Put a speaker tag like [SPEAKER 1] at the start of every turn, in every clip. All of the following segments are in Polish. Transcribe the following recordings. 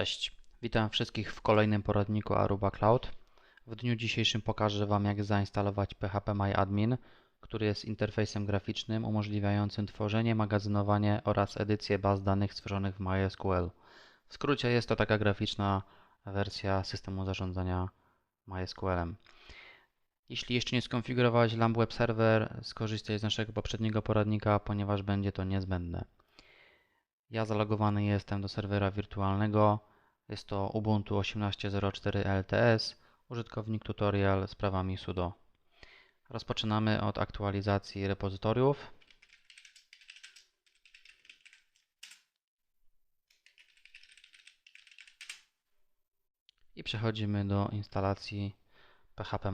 [SPEAKER 1] Cześć, witam wszystkich w kolejnym poradniku Aruba Cloud. W dniu dzisiejszym pokażę Wam jak zainstalować PHP który jest interfejsem graficznym umożliwiającym tworzenie, magazynowanie oraz edycję baz danych stworzonych w MySQL. W skrócie jest to taka graficzna wersja systemu zarządzania MySQL-em. Jeśli jeszcze nie skonfigurowałeś LAMP Web Server, skorzystaj z naszego poprzedniego poradnika, ponieważ będzie to niezbędne. Ja zalogowany jestem do serwera wirtualnego. Jest to Ubuntu 18.04 LTS, użytkownik tutorial z prawami sudo. Rozpoczynamy od aktualizacji repozytoriów. I przechodzimy do instalacji PHP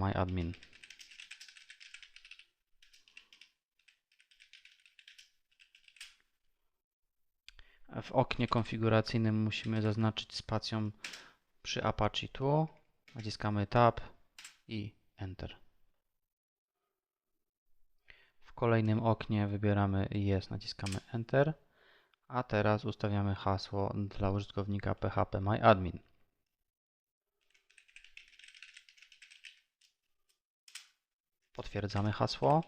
[SPEAKER 1] W oknie konfiguracyjnym musimy zaznaczyć spacją przy Apache tu. Naciskamy Tab i Enter. W kolejnym oknie wybieramy Yes, naciskamy Enter. A teraz ustawiamy hasło dla użytkownika PHP MyAdmin. Potwierdzamy hasło.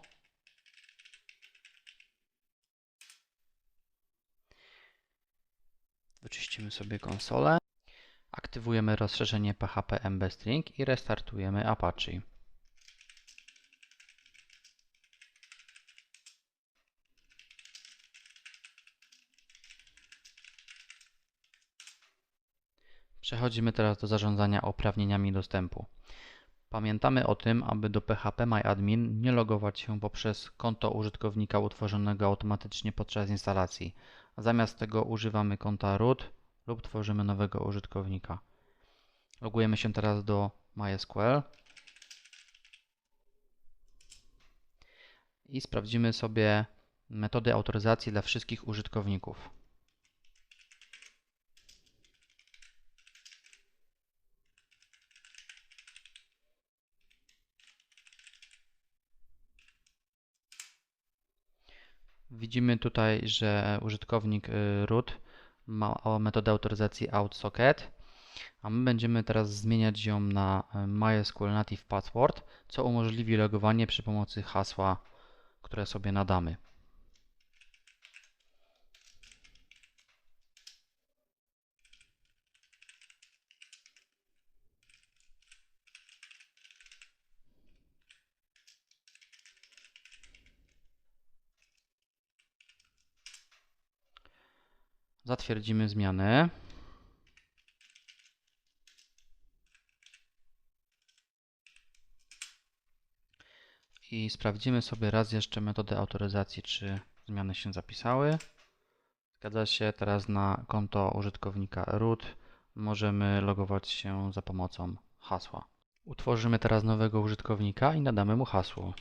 [SPEAKER 1] Wyczyścimy sobie konsolę. Aktywujemy rozszerzenie PHP MBString i restartujemy Apache. Przechodzimy teraz do zarządzania uprawnieniami dostępu. Pamiętamy o tym, aby do PHP MyAdmin nie logować się poprzez konto użytkownika utworzonego automatycznie podczas instalacji. Zamiast tego używamy konta root lub tworzymy nowego użytkownika. Logujemy się teraz do MySQL i sprawdzimy sobie metody autoryzacji dla wszystkich użytkowników. Widzimy tutaj, że użytkownik y, root metodę autoryzacji outsocket, a my będziemy teraz zmieniać ją na y, MySQL Native Password, co umożliwi logowanie przy pomocy hasła, które sobie nadamy. Zatwierdzimy zmiany. I sprawdzimy sobie raz jeszcze metodę autoryzacji, czy zmiany się zapisały. Zgadza się, teraz na konto użytkownika root możemy logować się za pomocą hasła. Utworzymy teraz nowego użytkownika i nadamy mu hasło.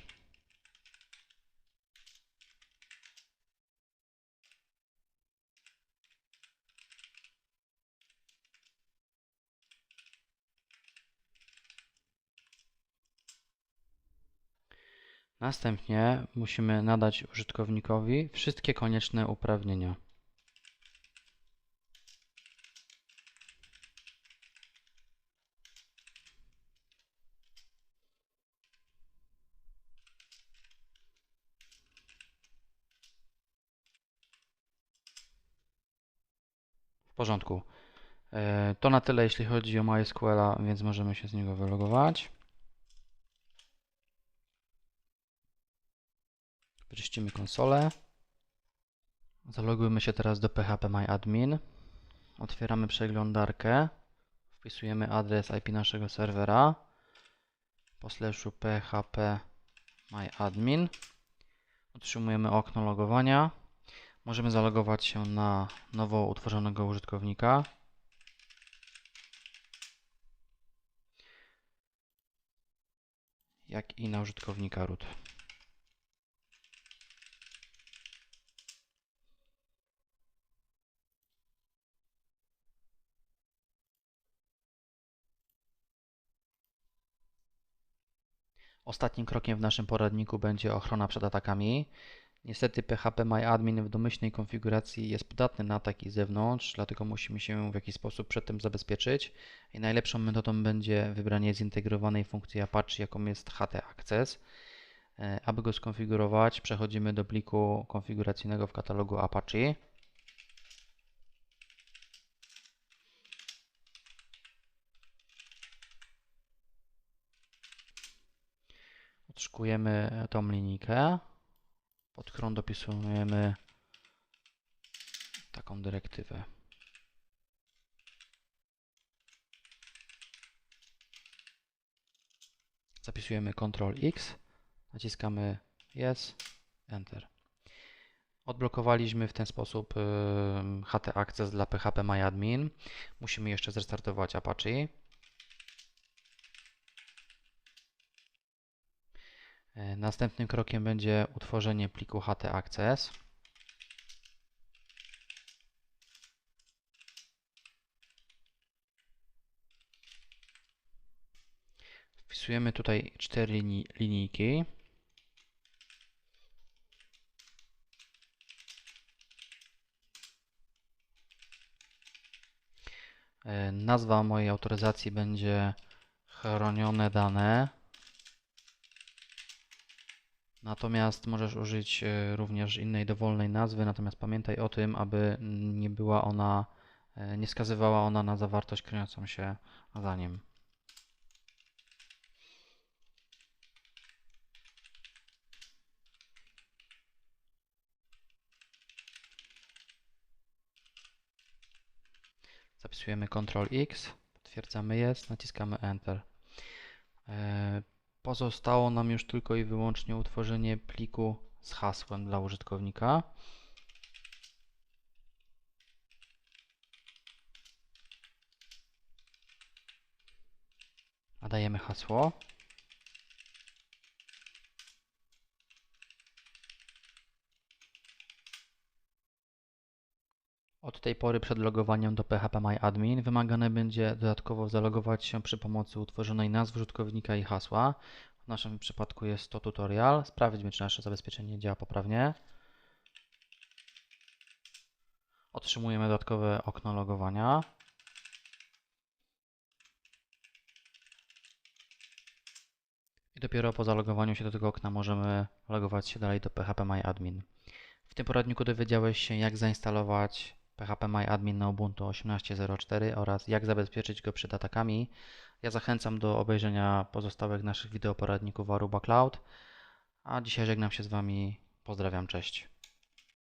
[SPEAKER 1] Następnie musimy nadać użytkownikowi wszystkie konieczne uprawnienia. W porządku. E, to na tyle, jeśli chodzi o MySQL, więc możemy się z niego wylogować. Wyczyścimy konsolę. Zalogujmy się teraz do PHP MyAdmin. Otwieramy przeglądarkę. Wpisujemy adres IP naszego serwera po slashu php myadmin. Otrzymujemy okno logowania. Możemy zalogować się na nowo utworzonego użytkownika. Jak i na użytkownika root. Ostatnim krokiem w naszym poradniku będzie ochrona przed atakami. Niestety PHP MyAdmin w domyślnej konfiguracji jest podatny na ataki z zewnątrz, dlatego musimy się w jakiś sposób przed tym zabezpieczyć. I najlepszą metodą będzie wybranie zintegrowanej funkcji Apache, jaką jest htaccess. E, Aby go skonfigurować, przechodzimy do pliku konfiguracyjnego w katalogu Apache. Odszukujemy tą linijkę, pod którą dopisujemy taką dyrektywę. Zapisujemy Ctrl X, naciskamy Yes, Enter. Odblokowaliśmy w ten sposób ym, HT Access dla PHP MyAdmin. Musimy jeszcze zrestartować Apache. Następnym krokiem będzie utworzenie pliku htaccess. Wpisujemy tutaj cztery linijki. E, Nazwa mojej autoryzacji będzie chronione dane. Natomiast możesz użyć e, również innej dowolnej nazwy, natomiast pamiętaj o tym, aby nie była ona, e, nie wskazywała ona na zawartość kryjącą się za nim. Zapisujemy Ctrl X, potwierdzamy jest, naciskamy Enter. Pozostało nam już tylko i wyłącznie utworzenie pliku z hasłem dla użytkownika. Nadajemy hasło. Od tej pory przed logowaniem do PHP MyAdmin wymagane będzie dodatkowo zalogować się przy pomocy utworzonej nazwy użytkownika i hasła. W naszym przypadku jest to tutorial. Sprawdźmy, czy nasze zabezpieczenie działa poprawnie. Otrzymujemy dodatkowe okno logowania. I dopiero po zalogowaniu się do tego okna możemy logować się dalej do PHP MyAdmin. W tym poradniku dowiedziałeś się, jak zainstalować PHP MyAdmin na Ubuntu 18.04 oraz jak zabezpieczyć go przed atakami. Ja zachęcam do obejrzenia pozostałych naszych wideoporadników Aruba Cloud. A dzisiaj żegnam się z Wami. Pozdrawiam, cześć.